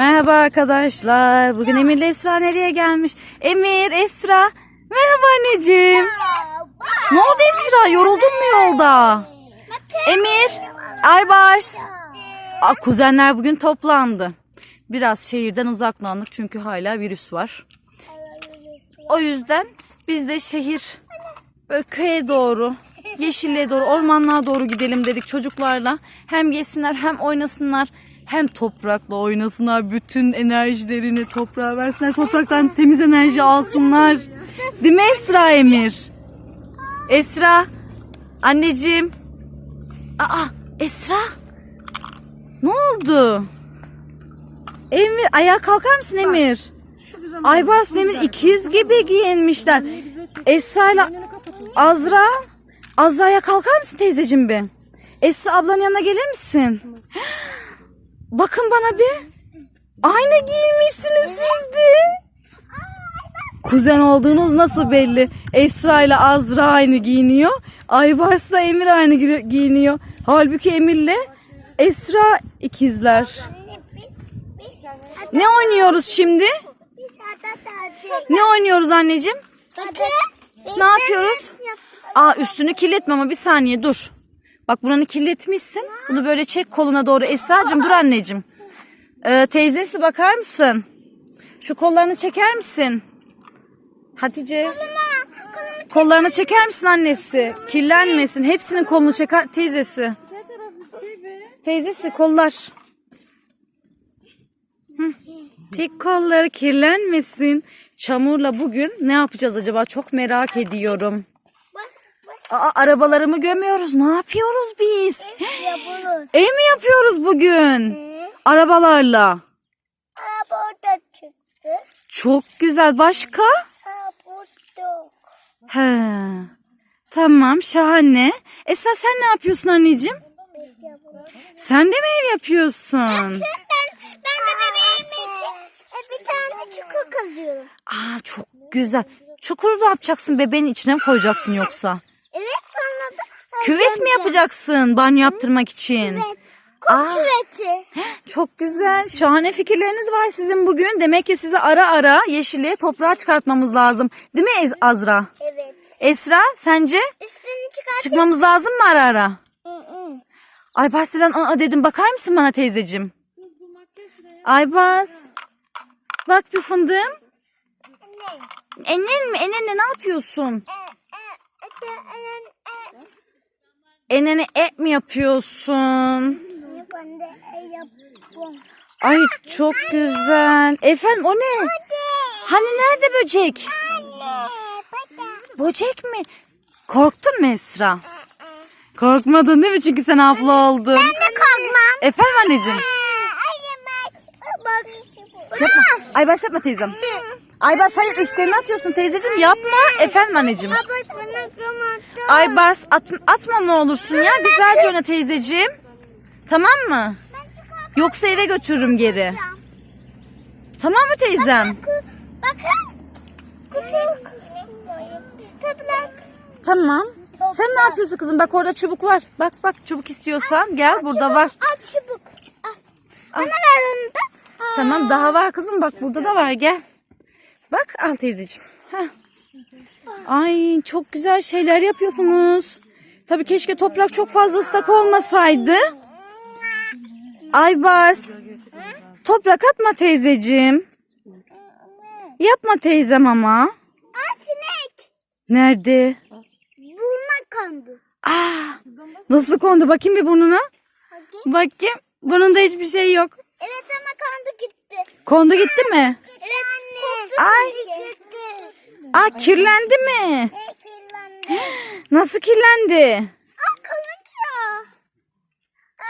Merhaba arkadaşlar. Bugün Emir ile Esra nereye gelmiş? Emir, Esra. Merhaba anneciğim. Ne oldu Esra? Yoruldun mu yolda? Emir, Aybars. Aa, kuzenler bugün toplandı. Biraz şehirden uzaklandık çünkü hala virüs var. O yüzden biz de şehir böyle köye doğru, yeşilliğe doğru, ormanlığa doğru gidelim dedik çocuklarla. Hem geçsinler hem oynasınlar hem toprakla oynasınlar. Bütün enerjilerini toprağa versinler. Topraktan temiz enerji alsınlar. Değil mi Esra Emir? Esra, anneciğim. Aa, Esra. Ne oldu? Emir, ayağa kalkar mısın Emir? Aybars Demir ikiz gibi giyinmişler. Esra ile Azra. Azra'ya kalkar mısın teyzeciğim bir? Esra ablanın yanına gelir misin? Bakın bana bir. Aynı giyinmişsiniz siz de. Kuzen olduğunuz nasıl belli? Esra ile Azra aynı giyiniyor. Aybars'la Emir aynı gi- giyiniyor. Halbuki Emir'le Esra ikizler. Ne oynuyoruz şimdi? Ne oynuyoruz anneciğim? Ne yapıyoruz? Aa üstünü kirletme ama bir saniye dur. Bak buranı kirletmişsin. Bunu böyle çek koluna doğru. Esra'cığım dur anneciğim. Ee, teyzesi bakar mısın? Şu kollarını çeker misin? Hatice. Kollarını çeker misin annesi? Kirlenmesin. Hepsinin kolunu çeker teyzesi. Teyzesi kollar. Hı. Çek kolları kirlenmesin. Çamurla bugün ne yapacağız acaba? Çok merak ediyorum. Aa, arabalarımı gömüyoruz. Ne yapıyoruz biz? Ev mi yapıyoruz bugün? Arabalarla. burada çıktı. Çok güzel. Başka? Ha burada. He. Tamam şahane. Esra sen ne yapıyorsun anneciğim? Sen de mi ev yapıyorsun? Ben, ben de bebeğim için e, bir tane çukur kazıyorum. Aa çok güzel. Çukuru ne yapacaksın? Bebeğin içine mi koyacaksın yoksa? Küvet mi yapacaksın banyo yaptırmak için? Evet. Aa. Kum küveti. Çok güzel. Şahane fikirleriniz var sizin bugün. Demek ki sizi ara ara yeşilliğe toprağa çıkartmamız lazım. Değil mi Ez- Azra? Evet. Esra sence Üstünü çıkart. çıkmamız lazım mı ara ara? Hı hı. Aybars'tan aa dedim bakar mısın bana teyzeciğim? Aybars. Bak bir fındığım. Ne? Enen mi? Enenle ne yapıyorsun? E, e, e, e, Enene et mi yapıyorsun? Ben de e, yapıyorum. Ay çok güzel. Efendim o ne? Hani nerede böcek? Böcek mi? Korktun mu Esra? Korkmadın değil mi? Çünkü sen abla oldun. Ben de korkmam. Efendim anneciğim? Yapma. Aybars yapma teyzem. Aybars hayır üstlerine atıyorsun teyzeciğim yapma. Efendim anneciğim. Kırmadı. Aybars at, atma ne olursun ya. Güzelce oyna teyzeciğim. Tamam mı? Yoksa eve götürürüm geri. Tamam mı teyzem? Bakın. Tamam. Sen ne yapıyorsun kızım? Bak orada çubuk var. Bak bak çubuk istiyorsan gel burada var. Al çubuk. Al. Bana ver onu da. Tamam daha var kızım bak burada da var gel. Bak al teyzeciğim. Heh. Ay çok güzel şeyler yapıyorsunuz. Tabii keşke toprak çok fazla ıslak olmasaydı. Aybars. Toprak atma teyzeciğim. Yapma teyzem ama. Aa sinek. Nerede? Bulma kandı. Aa, nasıl kondu? Bakayım bir burnuna. Bakayım. Burnunda hiçbir şey yok. Evet ama kandı gitti. Kondu gitti mi? Evet anne. Ay. Aa kirlendi mi? E kirlendi. Nasıl kirlendi? Aa kalınca.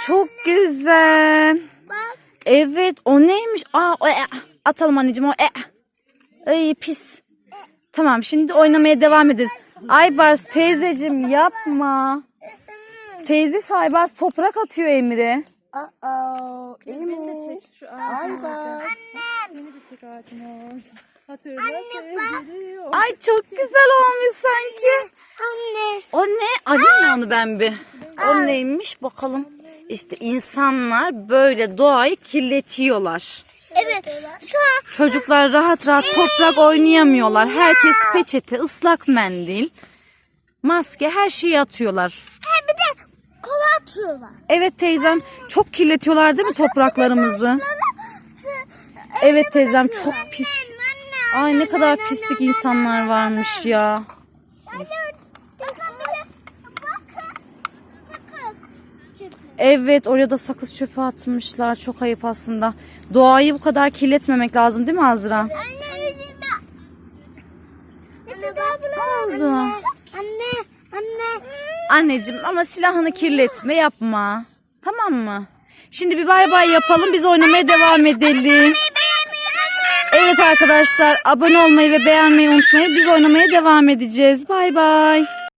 Çok güzel. Bak. Evet o neymiş? Aa o, e, atalım anneciğim o. E. Ay pis. Tamam şimdi oynamaya devam edelim. Aybars teyzeciğim yapma. Teyzesi Aybars toprak atıyor Emir'e. Aa, Emir. Ay bak. Annem. Hatırla Anne bak. sevgili yok. Ay çok güzel olmuş sanki. Anne. O ne? Arayayım mı onu ben bir? O neymiş bakalım. İşte insanlar böyle doğayı kirletiyorlar. Evet. Çocuklar rahat rahat toprak oynayamıyorlar. Herkes peçete, ıslak mendil, maske her şeyi atıyorlar. he, bir de kova atıyorlar. Evet teyzem çok kirletiyorlar değil mi topraklarımızı? Evet teyzem çok pis. Ay ne kadar pislik insanlar varmış ya. Evet oraya da sakız çöpü atmışlar. Çok ayıp aslında. Doğayı bu kadar kirletmemek lazım değil mi Azra? Anne yüzüme. Mesela abla. oldu? Anne. Anne. Anne. Anneciğim ama silahını kirletme yapma. Tamam mı? Şimdi bir bay bay yapalım biz oynamaya devam edelim. Evet arkadaşlar abone olmayı ve beğenmeyi unutmayın. Biz oynamaya devam edeceğiz. Bay bay.